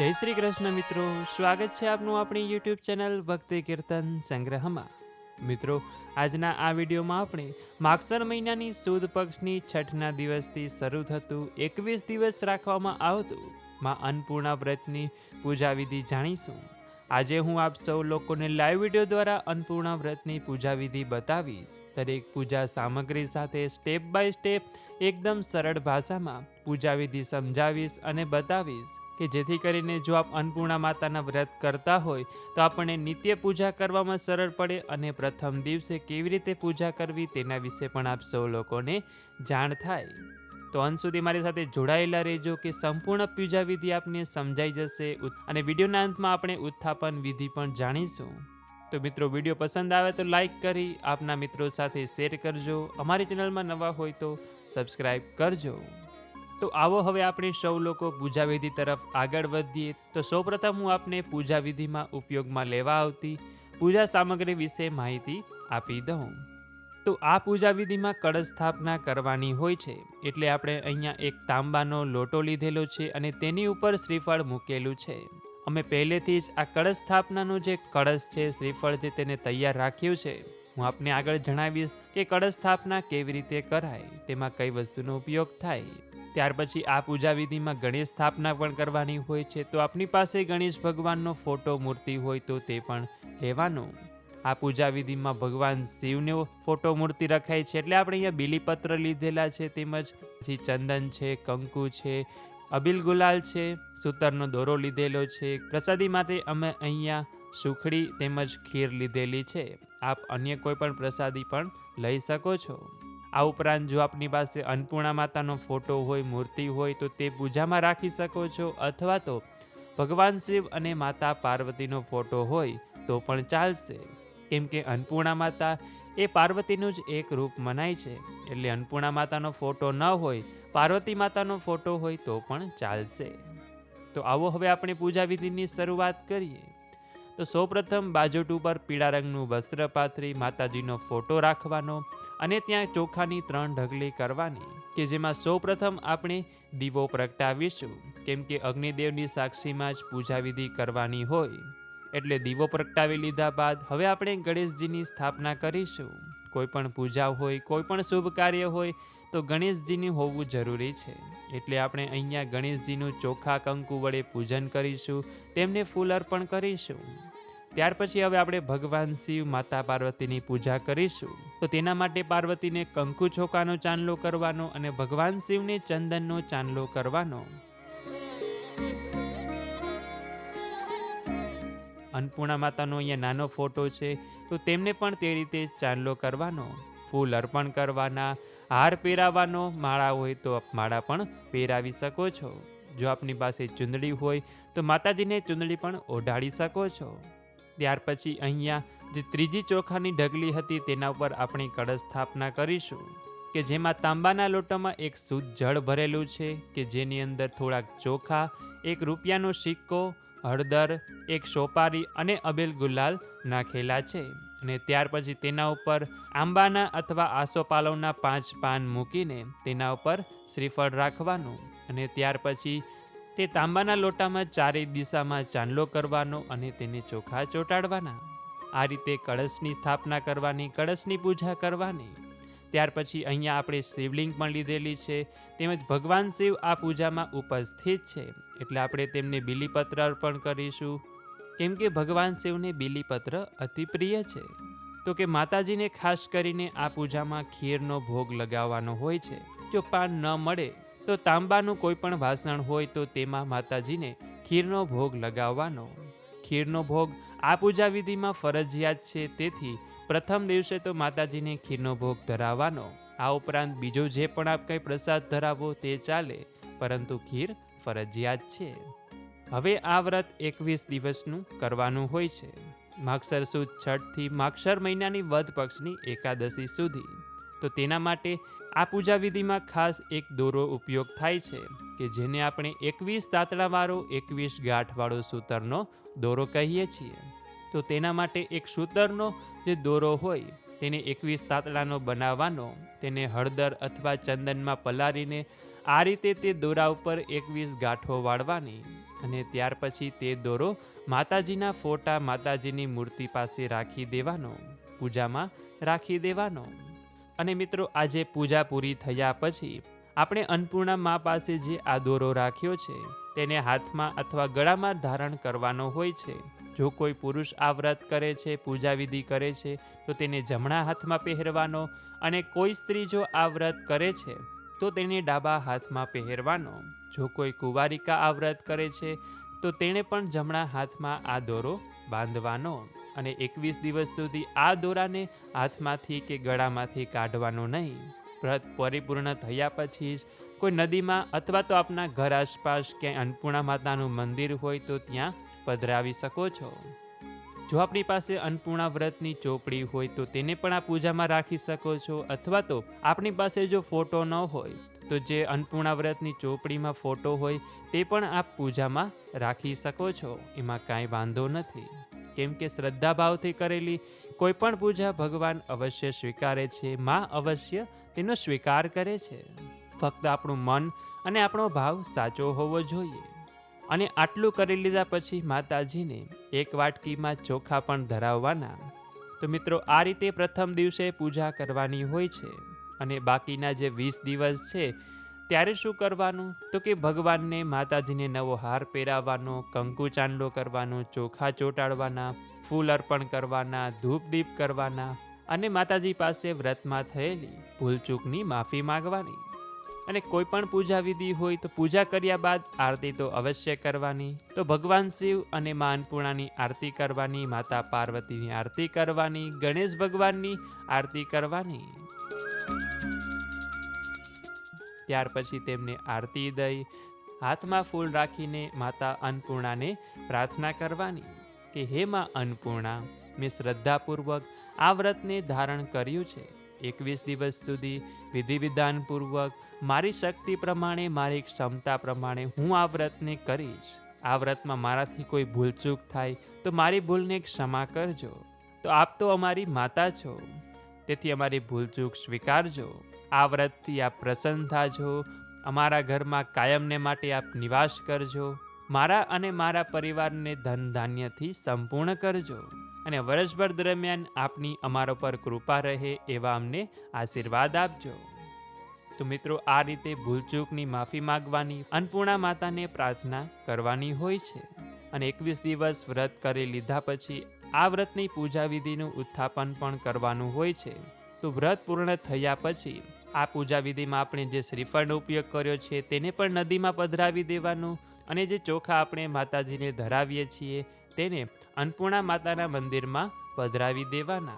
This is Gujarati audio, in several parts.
જય શ્રી કૃષ્ણ મિત્રો. સ્વાગત છે આપનું આપણી યુટ્યુબ ચેનલ ભક્તિ કીર્તન સંગ્રહમાં. મિત્રો, આજના આ વિડીયોમાં આપણે માગસર મહિનાની સુદ પક્ષની છઠના દિવસથી શરૂ થતું એકવીસ દિવસ રાખવામાં આવતું માં અન્નપૂર્ણા વ્રતની પૂજા વિધિ જાણીશું. આજે હું આપ સૌ લોકોને લાઈવ વીડિયો દ્વારા અન્નપૂર્ણા વ્રતની પૂજા વિધિ બતાવીશ. દરેક પૂજા સામગ્રી સાથે સ્ટેપ બાય સ્ટેપ એકદમ સરળ ભાષામાં પૂજા વિધિ સમજાવીશ અને બતાવીશ. કે જેથી કરીને જો આપ અન્નપૂર્ણા માતાના વ્રત કરતા હોય, તો આપણને નિત્ય પૂજા કરવામાં સરળ પડે અને પ્રથમ દિવસે કેવી રીતે પૂજા કરવી તેના વિશે પણ આપ સૌ લોકોને જાણ થાય. તો અંત સુધી મારી સાથે જોડાયેલા રહેજો કે સંપૂર્ણ પૂજા વિધિ આપને સમજાઈ જશે અને વિડીયોના અંતમાં આપણે ઉત્થાપન વિધિ પણ જાણીશું. તો મિત્રો, વીડિયો પસંદ આવે તો લાઈક કરી, આપના મિત્રો સાથે શેર કરજો. અમારી ચેનલમાં નવા હોય તો સબસ્ક્રાઈબ કરજો. તો આવો હવે આપણે સૌ લોકો પૂજા વિધિ તરફ આગળ વધીએ. તો સૌપ્રથમ હું આપને પૂજા વિધિમાં ઉપયોગમાં લેવા આવતી પૂજા સામગ્રી વિશે માહિતી આપી દઉં. તો આ પૂજા વિધિમાં કળશ સ્થાપના કરવાની હોય છે, એટલે આપણે અહીંયા એક તાંબાનો લોટો લીધેલો છે અને તેની ઉપર શ્રીફળ મૂકેલું છે. અમે પહેલેથી જ આ કળશ સ્થાપનાનો જે કળશ છે, શ્રીફળ જે તેને તૈયાર રાખ્યું છે, હું આપને આગળ જણાવીશ કે કળશ સ્થાપના કેવી રીતે કરાય, તેમાં કઈ વસ્તુનો ઉપયોગ થાય. ત્યાર પછી આ પૂજા વિધિમાં ગણેશ સ્થાપના પણ કરવાની હોય છે. તો આપની પાસે ગણેશ ભગવાનનો ફોટો, મૂર્તિ હોય તો તે પણ લેવાનો. આ પૂજા વિધિમાં ભગવાન શિવનો ફોટો, મૂર્તિ રખાય છે. એટલે આપણે અહીંયા બીલીપત્ર લીધેલા છે, તેમજ પછી ચંદન છે, કંકુ છે, અબિલ ગુલાલ છે, સૂતરનો દોરો લીધેલો છે. પ્રસાદી માટે અમે અહીંયા સુખડી તેમજ ખીર લીધેલી છે. આપ અન્ય કોઈ પણ પ્રસાદી પણ લઈ શકો છો. આ ઉપરાંત જો આપની પાસે અન્નપૂર્ણા માતાનો ફોટો હોય, મૂર્તિ હોય, તો તે પૂજામાં રાખી શકો છો. અથવા તો ભગવાન શિવ અને માતા પાર્વતીનો ફોટો હોય, તો પણ ચાલશે. કેમ કે અન્નપૂર્ણા માતા એ પાર્વતીનું જ એક રૂપ મનાય છે. એટલે અન્નપૂર્ણા માતાનો ફોટો ન હોય, પાર્વતી માતાનો ફોટો હોય, તો પણ ચાલશે. તો આવો હવે આપણે પૂજા વિધિની શરૂઆત કરીએ. તો સૌપ્રથમ બાજોટ ઉપર પીળા રંગનું વસ્ત્ર પાથરી માતાજીનો ફોટો રાખવાનો. અને ત્યાં ચોખાની ત્રણ ઢગલી કરવાની, કે જેમાં સૌપ્રથમ આપણે દીવો પ્રગટાવીશું, કેમ કે અગ્નિદેવની સાક્ષીમાં જ પૂજા વિધિ કરવાની હોય. એટલે દીવો પ્રગટાવી લીધા બાદ હવે આપણે ગણેશજીની સ્થાપના કરીશું. કોઈ પણ પૂજા હોય, કોઈ પણ શુભ કાર્ય હોય, તો ગણેશજીની હોવું જરૂરી છે. એટલે આપણે અહીંયા ગણેશજીનું ચોખા કંકુ વડે પૂજન કરીશું, તેમને ફૂલ અર્પણ કરીશું. ત્યાર પછી હવે આપણે ભગવાન શિવ, માતા પાર્વતીની પૂજા કરીશું. તો તેના માટે પાર્વતીને કંકુ છોકાનો ચાંદલો કરવાનો અને ભગવાન શિવને ચંદનનો ચાંદલો કરવાનો. અન્નપૂર્ણા માતાનો અહીંયા નાનો ફોટો છે, તો તેમને પણ તે રીતે ચાંદલો કરવાનો. ફૂલ અર્પણ કરવાના, હાર પહેરાવાનો માળા હોય તો માળા પણ પહેરાવી શકો છો. જો આપની પાસે ચુંદડી હોય, તો માતાજીને ચુંદડી પણ ઓઢાડી શકો છો. ત્યાર પછી અહીંયા જે ત્રીજી ચોખાની ઢગલી હતી તેના ઉપર આપણે કળશ સ્થાપના કરીશું, કે જેમાં તાંબાના લોટામાં એક શુદ્ધ જળ ભરેલું છે, કે જેની અંદર થોડાક ચોખા, એક રૂપિયાનો સિક્કો, હળદર, એક સોપારી અને અબેલ ગુલાલ નાખેલા છે અને ત્યાર પછી તેના ઉપર આંબાના અથવા આસોપાલવના પાંચ પાન મૂકીને તેના ઉપર શ્રીફળ રાખવાનું અને ત્યાર પછી તે તાંબાના લોટામાં ચારેય દિશામાં ચાંદલો કરવાનો અને તેને ચોખા ચોંટાડવાના. આ રીતે કળશની સ્થાપના કરવાની, કળશની પૂજા કરવાની. ત્યાર પછી અહીંયા આપણે શિવલિંગ પણ લીધેલી છે, તેમજ ભગવાન શિવ આ પૂજામાં ઉપસ્થિત છે. એટલે આપણે તેમને બિલીપત્ર અર્પણ કરીશું. કેમ કે ભગવાન શિવને બિલીપત્ર અતિ પ્રિય છે. તો કે માતાજીને ખાસ કરીને આ પૂજામાં ખીરનો ભોગ લગાવવાનો હોય છે, જો પાન ન મળે. તો તાંબાનું કોઈ પણ વાસણ હોય તો તેમાં માતાજીને ખીરનો ભોગ લગાવવાનો. ખીરનો ભોગ આ પૂજા વિધિમાં ફરજિયાત છે, તેથી પ્રથમ દિવસે તો માતાજીને ખીરનો ભોગ ધરાવવાનો. આ ઉપરાંત બીજો જે પણ આપ કંઈ પ્રસાદ ધરાવો તે ચાલે, પરંતુ ખીર ફરજિયાત છે. હવે આ વ્રત એકવીસ દિવસનું કરવાનું હોય છે. માક્ષર સુદ છઠથી માગસર મહિનાની વધ પક્ષની એકાદશી સુધી. તો તેના માટે આ પૂજા વિધિમાં ખાસ એક દોરો ઉપયોગ થાય છે કે જેને આપણે એકવીસ તાતળાવાળો એકવીસ ગાંઠવાળો સૂતરનો દોરો કહીએ છીએ. તો તેના માટે એક સૂતરનો જે દોરો હોય, તેને એકવીસ તાતળાનો બનાવવાનો, તેને હળદર અથવા ચંદનમાં પલાળીને આ રીતે તે દોરા ઉપર એકવીસ ગાંઠો વાળવાની અને ત્યાર પછી તે દોરો માતાજીના ફોટા માતાજીની મૂર્તિ પાસે રાખી દેવાનો, પૂજામાં રાખી દેવાનો. અને મિત્રો, આજે પૂજા પૂરી થયા પછી આપણે અન્નપૂર્ણા મા પાસે જે આ દોરો રાખ્યો છે, તેને હાથમાં અથવા ગળામાં ધારણ કરવાનો હોય છે. જો કોઈ પુરુષ આ વ્રત કરે છે, પૂજા વિધિ કરે છે, તો તેને જમણા હાથમાં પહેરવાનો અને કોઈ સ્ત્રી જો આ વ્રત કરે છે, તો તેને ડાબા હાથમાં પહેરવાનો. જો કોઈ કુંવારિકા આ વ્રત કરે છે, તો તેણે પણ જમણા હાથમાં આ દોરો બાંધવાનો અને એકવીસ દિવસ સુધી આ દોરાને હાથમાંથી કે ગળામાંથી કાઢવાનો નહીં. વ્રત પરિપૂર્ણ થયા પછી જ કોઈ નદીમાં અથવા તો આપના ઘર આસપાસ ક્યાંય અન્નપૂર્ણા માતાનું મંદિર હોય તો ત્યાં પધરાવી શકો છો. જો આપણી પાસે અન્નપૂર્ણા વ્રતની ચોપડી હોય તો તેને પણ આ પૂજામાં રાખી શકો છો અથવા તો આપણી પાસે જો ફોટો ન હોય તો જે અન્નપૂર્ણા વ્રતની ચોપડીમાં ફોટો હોય તે પણ આપ પૂજામાં રાખી શકો છો. એમાં કાંઈ વાંધો નથી. કેમ કે શ્રદ્ધાભાવથી કરેલી કોઈ પણ પૂજા ભગવાન અવશ્ય સ્વીકારે છે, માં અવશ્ય તેનો સ્વીકાર કરે છે. ફક્ત આપણું મન અને આપણો ભાવ સાચો હોવો જોઈએ. અને આટલું કરી લીધા પછી માતાજીને એક વાટકીમાં ચોખા પણ ધરાવવાના. તો મિત્રો, આ રીતે પ્રથમ દિવસે પૂજા કરવાની હોય છે અને બાકીના જે વીસ દિવસ છે ત્યારે શું કરવાનું? તો કે ભગવાનને માતાજીને નવો હાર પહેરાવવાનો, કંકુ ચાંદલો કરવાનો, ચોખા ચોંટાડવાના, ફૂલ અર્પણ કરવાના, ધૂપ દીપ કરવાના અને માતાજી પાસે વ્રતમાં થયેલી ભૂલચૂકની માફી માંગવાની. અને કોઈ પણ પૂજા વિધિ હોય તો પૂજા કર્યા બાદ આરતી તો અવશ્ય કરવાની. તો ભગવાન શિવ અને મા અન્નપૂર્ણાની આરતી કરવાની, માતા પાર્વતીની આરતી કરવાની, ગણેશ ભગવાનની આરતી કરવાની. ત્યાર પછી તેમને આરતી દઈ, હાથમાં ફૂલ રાખીને માતા અન્નપૂર્ણાને પ્રાર્થના કરવાની કે, હે માં અન્નપૂર્ણા, મેં શ્રદ્ધાપૂર્વક આ વ્રતને ધારણ કર્યું છે. એકવીસ દિવસ સુધી વિધિ વિધાનપૂર્વક મારી શક્તિ પ્રમાણે, મારી ક્ષમતા પ્રમાણે હું આ વ્રતને કરીશ. આ વ્રતમાં મારાથી કોઈ ભૂલચૂક થાય તો મારી ભૂલને ક્ષમા કરજો. તો આપ તો અમારી માતા છો. તેથી અમારી ભૂલચૂક સ્વીકારજો. આ વ્રતથી આપ પ્રસન્ન થાજો. અમારા ઘરમાં કાયમને માટે આપ નિવાસ કરજો. મારા અને મારા પરિવારને ધન ધાન્યથી સંપૂર્ણ કરજો. અને વર્ષભર દરમિયાન આપની અમારા પર કૃપા રહે એવા અમને આશીર્વાદ આપજો. તો મિત્રો, આ રીતે ભૂલચૂકની માફી માગવાની, અન્નપૂર્ણા માતાને પ્રાર્થના કરવાની હોય છે. અને એકવીસ દિવસ વ્રત કરી લીધા પછી આ વ્રતની પૂજા વિધિનું ઉત્થાપન પણ કરવાનું હોય છે. તો વ્રત પૂર્ણ થયા પછી આ પૂજા વિધિમાં આપણે જે શ્રીફળનો ઉપયોગ કર્યો છે, તેને પણ નદીમાં પધરાવી દેવાનું અને જે ચોખા આપણે માતાજીને ધરાવીએ છીએ, તેને અન્નપૂર્ણા માતાના મંદિરમાં પધરાવી દેવાના.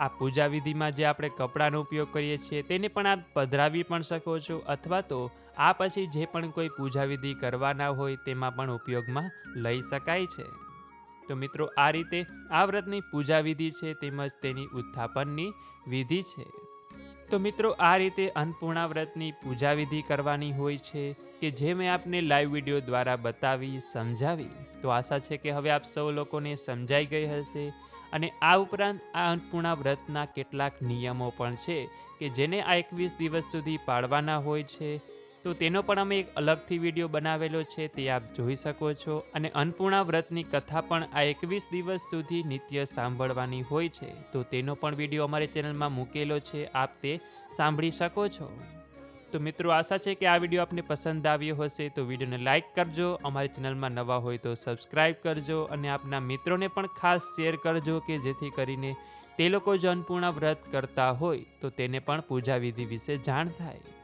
આ પૂજા વિધિમાં જે આપણે કપડાનો ઉપયોગ કરીએ છીએ, તેને પણ આપ પધરાવી પણ શકો છો અથવા તો આ પછી જે પણ કોઈ પૂજા વિધિ કરવાના હોય, તેમાં પણ ઉપયોગમાં લઈ શકાય છે. તો મિત્રો, આ રીતે આ વ્રતની પૂજા વિધિ છે, તેમજ તેની ઉત્થાપનની વિધિ છે. તો મિત્રો, આ રીતે અન્નપૂર્ણા વ્રતની પૂજા વિધિ કરવાની હોય છે કે જે મેં આપને લાઈવ વીડિયો દ્વારા બતાવી, સમજાવી. તો આશા છે કે હવે આપ સૌ લોકોને સમજાઈ ગઈ હશે અને આ ઉપરાંત આ અન્નપૂર્ણા વ્રતના કેટલાક નિયમો પણ છે કે જેને આ એકવીસ દિવસ સુધી પાળવાના હોય છે. તો તેનો પણ અમે એક અલગથી વીડિયો બનાવેલો છે, તે આપ જોઈ શકો છો. અને અન્નપૂર્ણા વ્રતની કથા પણ આ એકવીસ દિવસ સુધી નિત્ય સાંભળવાની હોય છે. તો તેનો પણ વીડિયો અમારી ચેનલમાં મૂકેલો છે, આપ તે સાંભળી શકો છો. તો મિત્રો, આશા છે કે આ વીડિયો આપને પસંદ આવ્યો હશે, તો વિડીયોને લાઇક કરજો, અમારી ચેનલમાં નવા હોય તો સબસ્ક્રાઈબ કરજો, અને આપના મિત્રોને પણ ખાસ શેર કરજો કે જેથી કરીને તે લોકો જો અન્નપૂર્ણા વ્રત કરતા હોય, તો તેને પણ પૂજા વિધિ વિશે જાણ થાય.